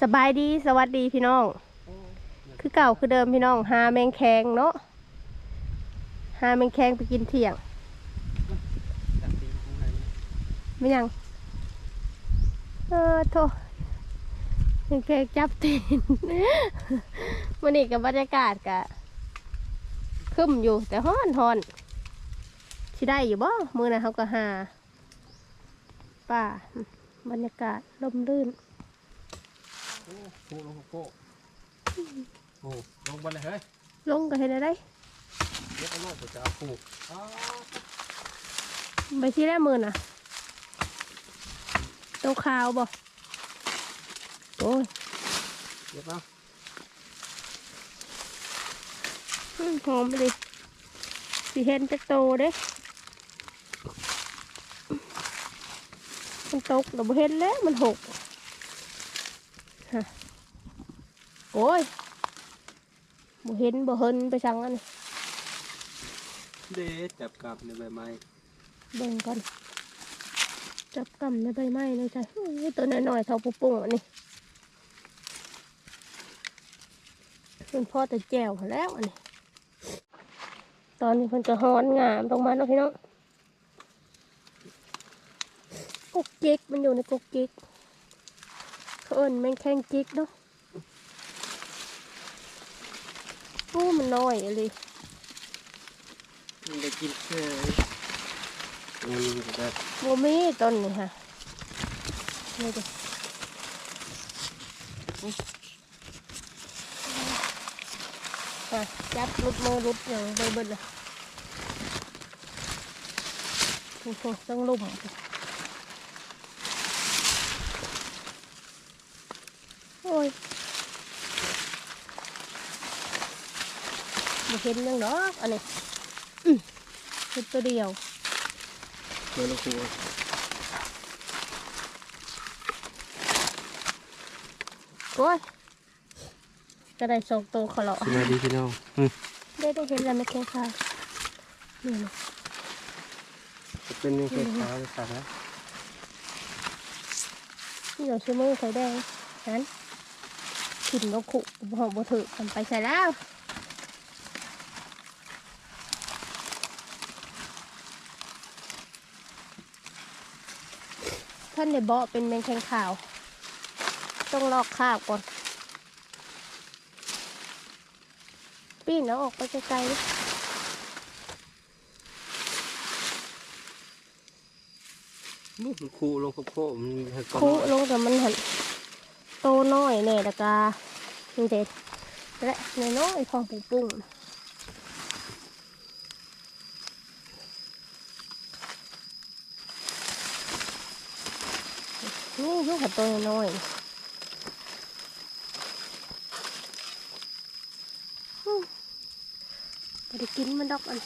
สบายดีสวัสดีพี่น้อง คือเก่าคือเดิมพี่น้องหาแมงแคงเนาะหาแมงแคงไปกินเที่ยงจับตีนข้างในนี่ไม่ยัง เออโทษแมงแคงจับตีนวันนี้กับบรรยากาศกะคึมอยู่แต่ฮ้อนฮอนสิได้อยู่บ่มือนะเขาก็หาป่าบรรยากาศลมลื่น โอ้โหลงโก้โอ้ลงไปเลยเฮ้ยลงก็เห็นได้เดี๋ยวเอาลงไปจะเอาผูกอ๋อไปที่แรกมือน่ะโตวขาวบ่โอ้ยเดี๋ยวเอาอืมหอมไปเลยสีเห็นจะโตเด้มันตกเราบ่เห็นแล้วมันหกฮะ โอ้ยบ่เห็นบ่เห็นไปสั่งอันนี้เด็ดจับกลับในใบไม้เบิ่งก่อนจับกำในใบไม้เลยใช่อุ้ยตัวน้อยๆเท่าปุ๊ปุ้งอันนี้มันพ่อแต่แจวหั้นแล้วอันนี้ตอนนี้เพิ่นจะฮ้อนงามตรงมาเนาะพี่น้องกกจิกมันอยู่ในกกจิกเขา เอิ้นแมงแข้งจิกเนาะโอ้มันน้อยอะเลยมันได้กินเคยมันจะโมมีต้นนี่ค่ะนี่ดิอะจับลุดมือลุดอย่างเบิ่นๆเลยโอ้โหต้องลุ่มโอ้ย มาเห็นยังดอกอันนี้อืมเห็นตัวเดียวเดี๋ยวเราครัวโอ้ยก็ได้สองตัวขอเหรอสวัสดีพี่น้องอืมได้ได้เห็นแล้วไม่แค่ค่ะนี่นะจะเป็นยังไงขาวเลยครับนะนี่เราชื่อมือไข่แดงนั้นขินนกขุหอมบัถือทำไปใส่แล้ว ท่านในเบาะเป็นแมงแคงขาว ต้องลอกข้าวก่อน ปีนแล้วออกไปไกลๆดินี่มันคูลงโค้งมันให้ก้อนคุลงแต่มันหันโตน้อยแน่ตะกานี่เด็ดและน้อยๆพองปุ้งปุ้ง นี่ลูกหัดตัวน้อยไปได้กินมันดอกอัน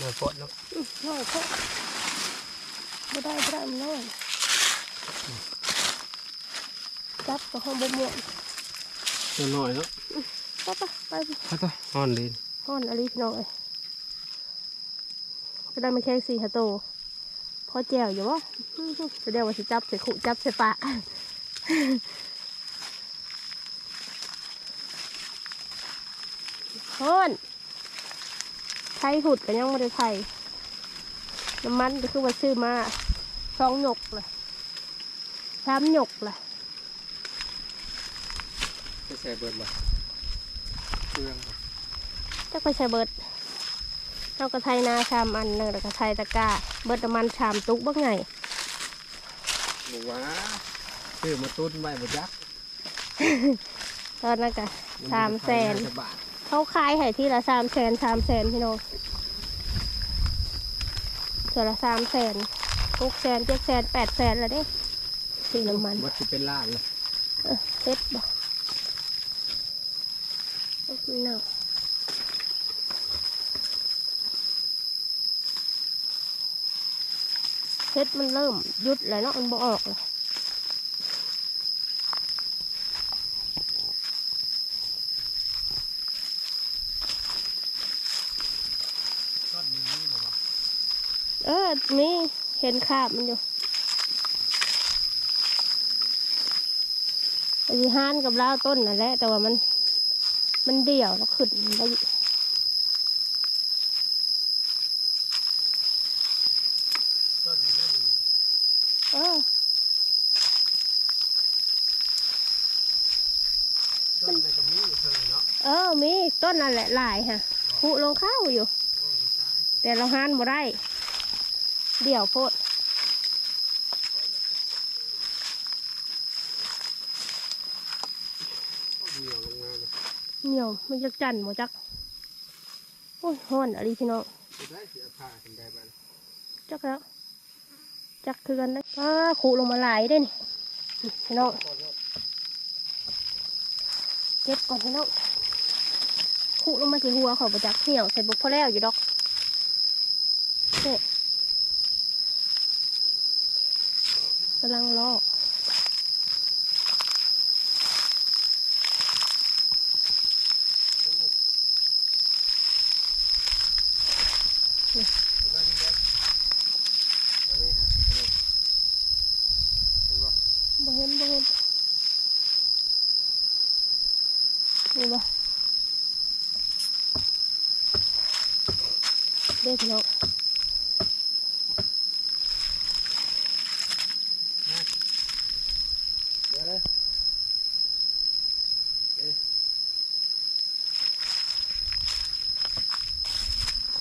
มาปดแล้วอืมน้อยเพราะไม่ได้ไม่ได้มันน้อยจับกับห้องบม่วงตัวหน่อยแล้วไปไปไปไปต่ออ่อนเลยห้อนอะไรพี่น้องเอ้ยก็ได้มาแค่สี่ฮะโต พอแจวอยู่วะอื้อหือแสดงว่าสิจับใส่ขุจับใส่ปากฮ้อนไทยหุดกันยังไม่ได้ไทยน้ำมันก็คือว่าซื้อมาสองหยกเลยสามหยกเลยจะใส่เบิร์ดบ่เครื่องจักไปใส่เบิดเรากระไทยนาชามอันหนึ่งแล้วก็ไทยตะกร้า เบิดน้ำมันชามตุกบักไงบอกว่าซื้อมาตุ้นไว้บ่ยักตอนนั้นก็สามแสนจะบาทเขาขายให้ที่ละสามแสนสามแสนพี่น้องเสือละสามแสนหกแสนเจ็ดแสนแปดแสนแล้วเด้สีน้ำมันวัดสิเป็นล้านเลยเออเซ็ตบอก เอาขึ้นเนาะเซ็ตมันเริ่มหยุดแล้วเนาะมันบ่ออกเลยก็มีนี่บอเออมีเห็นคาบมันอยู่อายุห้านกับล้าต้นนั่นแหละ แต่ว่ามัน มันเดี่ยวแล้วขึ้นได้ ต้นนี้นั่น เออ ต้นในกระมีอยู่เท่าไหร่เนาะ เออ มี ต้นนั่นแหละหลายฮะขุลงข้าวอยู่ แต่เราห้านบ่ได้ เดี่ยวโพดเหนียวลงมาเลยเหนียวมันจะจันบ่จักโอ้ยฮ้อนอะไรพี่น้องจะได้เสียผ้าขึ้นได้บ้างจักแล้ว จักคือกันนะป้าขุลงมาหลายได้นี่พี่น้องเก็บก่อนพี่น้อง ขุลงมาที่หัวเขาบ่จักเหี่ยวใส่บุกพอแล้วอยู่ดอกนี่กำลังลอกได้ดีแล้วอันนี้ฮะเห็นป่ะ บ่เห็นบ่เห็นนี่บ่เด็กน้อง เดี๋ยวนะ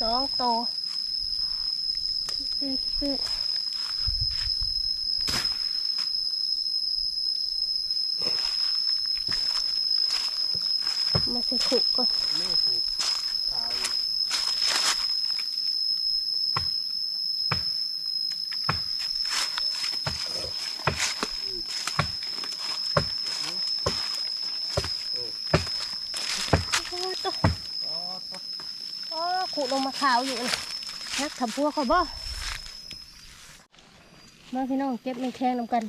สองโตวเด็กเด็กมาใส่ขุก่อนแม่ผูกขาวอยู่โอ้โตอ๋อต้น ขุดลงมาขาวอยู่นี่นักทำพวกเขาบ่มาพี่น้องเก็บในแข้งนำกัน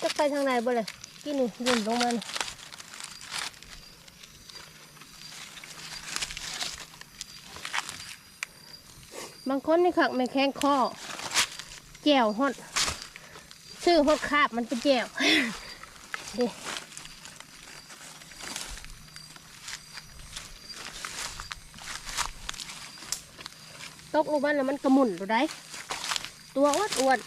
จะไปทางไหนบ่เลยกินนี่หล่นลงมานี่บางคนนี่ขักไม่แข้งคอแก้วฮอดชื่อฮอดคาบมันเป็นแก้ว ดิตกลงมาแล้วมันกระหมุนดูได้ตัวอ้วนอ้วน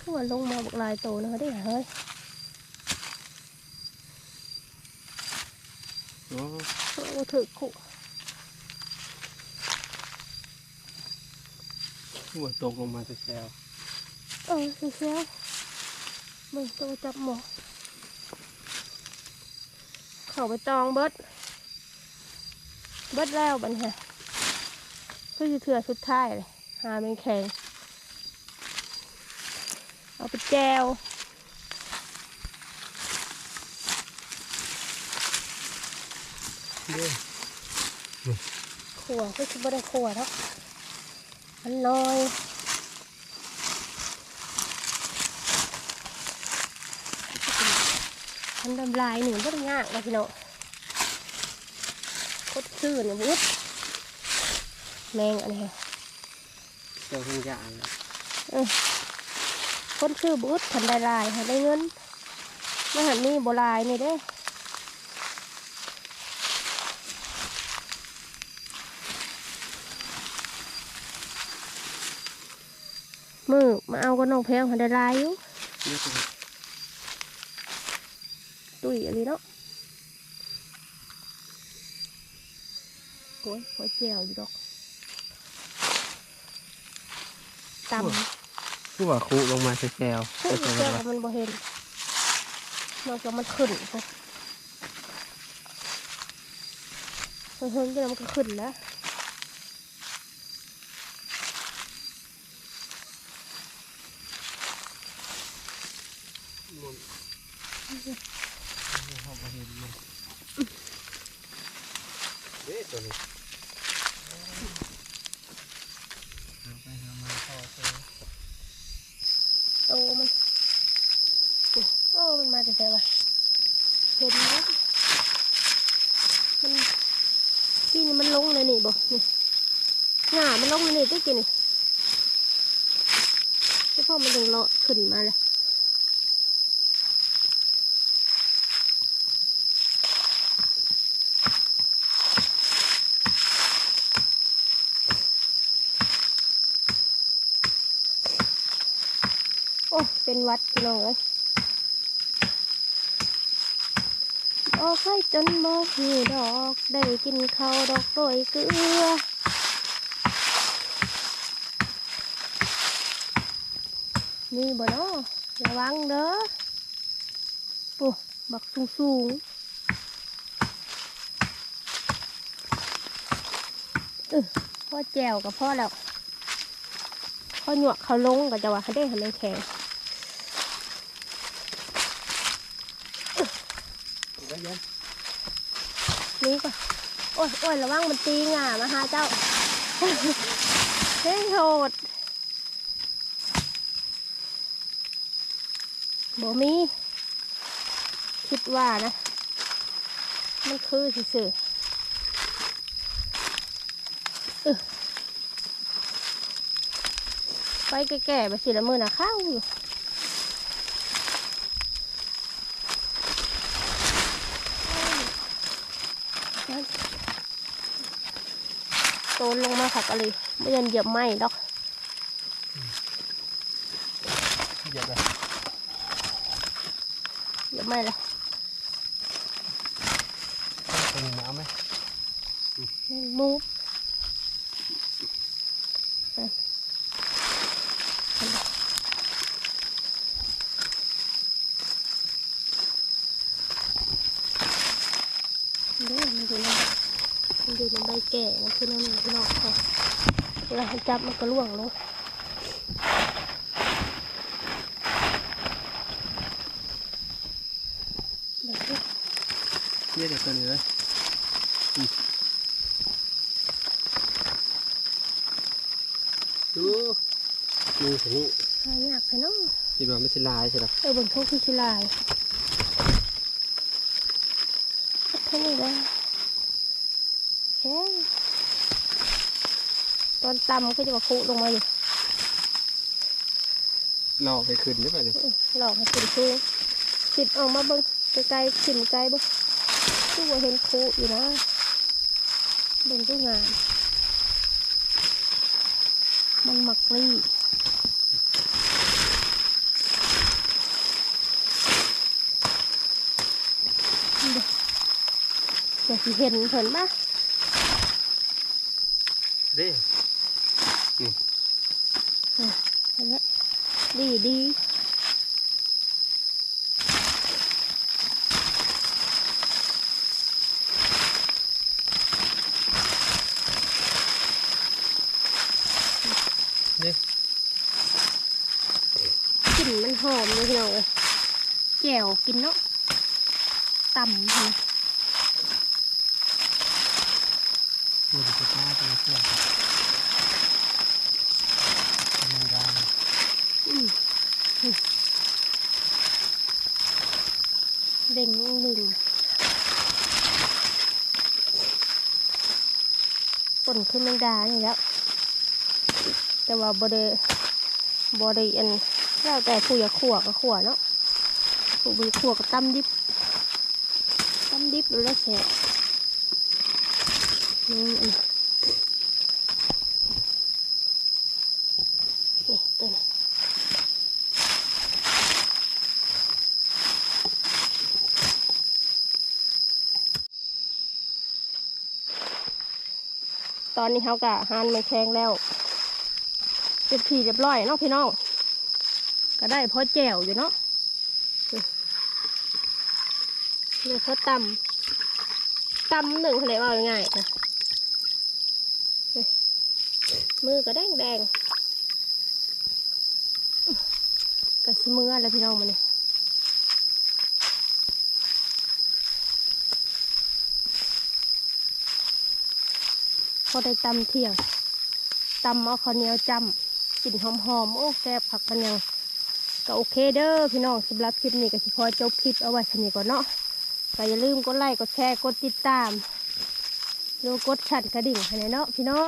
ทั่วลงมาบอกลายโตนะได้เฮ้ยอ๋อโอ้ถือขู่ หัวตกลงมาจะแซวเออเสียวมึงตัวจับหมอเข้าไปตองเบิด เบิดแล้วบันฮะเพื่อจะเถื่อสุดท้ายเลยหาเป็นแข็งเอาไปแจวเด้อขัวก็คือบ่ได้ขัวเนาะ มันลอยมันดำลายหนึ่งบ่ได้ยากนะพี่น้องคดซื่อเนี่ยบุดแมงอันนี้ฮะเจ้าทุ่งยางคนชื่อบุดทันได้ลายให้ได้เงินไม่หันมีโบลายนี่เด้ มือมาเอาก็น้องแพงทันได้ลายอยู่เยอะเลยตุ้ยอะไรเนาะโอ้ยหัวแจวอยู่ดอกตำผู้ว่าคุลงมาจะแซวซึ่งแจวมันบ่เห็นนอกจากมันขึ้นพวกเฮิงๆจะมันก็ขึ้นแล้ว แต่ว่าเห็นไหมมันพี่นี่มันลงเลยนี่บอนี่หนามันลงเลยนี่ตะกี้นี่ที่พ่อมันถึงเลาะขึ้นมาเลยโอ้ เป็นวัดพี่น้งเลย ออกให้จนบ่หูดอก ได้กินข้าวดอกโรยเกลือนี่บ่เนาะระวังเด้อปุ๊บักสูงสูงเออพ่อแจวกับพ่อแล้วพ่อหยวกเขาลงก็จะว่าเขาได้ทำมันแข็ง ได้ยังนี่ก่อนโอ้ยโอ้ยระวังมันตีง่ามาหาเจ้าเฮ้ยโหดบ่มี คิดว่านะ มันคือสื่อๆเออไปแก่ๆไปสิละมือนะเข้าอยู่ นลงมาขักอะไรไม่ยันเหยียบไหมดอกเหยียบเลยเหยียบไหมละตัวนี้มาเอาไหมมูฟเด้อมันอยู่ในมันอยู่ในใบแก่นะคือนั่นนี่พี่น้องค่ะเวลาให้ จับมันก็ล่วงลงแบบนี้เหยียบเดี๋ยวตัวนี้เลยอืมดูมือถึงนี้หายากไปเนาะคิดว่าไม่ใช่ลายใช่หรอเออบนทุกที่ชิลายแค่นี้เลยแค่ ตอนตำก็จะมาคุลงมาอยู่หลอกให้ขึ้นได้ป่ะเนี่ยอื้อหลอกให้ขึ้นคูสิบออกมาเบิ้งไกลๆขึ้นไกลเบิ้งทุกว่าเห็นคุอยู่นะเบิ้งทุกงาน มันหมักลี่เด้อเดี๋ยวสิเห็นเพิ่นปะเด้ เห็นไหมดีดีกลิ่นมันหอมเลยพี่น้องเลยแจ่วกินเนาะต่ำใช่ไหม ดูดิจะกล้าตัวเสื้อธรรมดา อืมอืม เด้งลึงปนขึ้นแมงดานี่แล้วแต่ว่าบไดบไดอันแล้วแต่ผู้อยากขวก็ขวเนาะผู้อยากขวก็ตำดิบตำดิบแล้วแสบนี่อันนี่ตัวนี้ ตอนนี้เขากะหานไม่แข็งแล้วเป็นผีเรียบร้อยเนาะพี่น้องก็ได้พอแจวอยู่เนาะเลยพอตำตำหนึ่งทะเลว่าง่ายนะมือก็แดงแดงก็ชิมือแล้วพี่น้องมันเนี่พ อได้ตำเที่ยงตำเอาข้าวเหนียวจำกลิ่นหอมๆโอ้แซ่บผักมันยังก็โอเคเด้อพี่น้องสำหรับคลิปนี้ก็สิพอจบคลิปเอาไว้สนิทก่อนเนาะก็อย่าลืมกดไลค์กดแชร์กดติดตามกโลกดสั่นกระดิ่งให้แน่เนาะพี่น้อง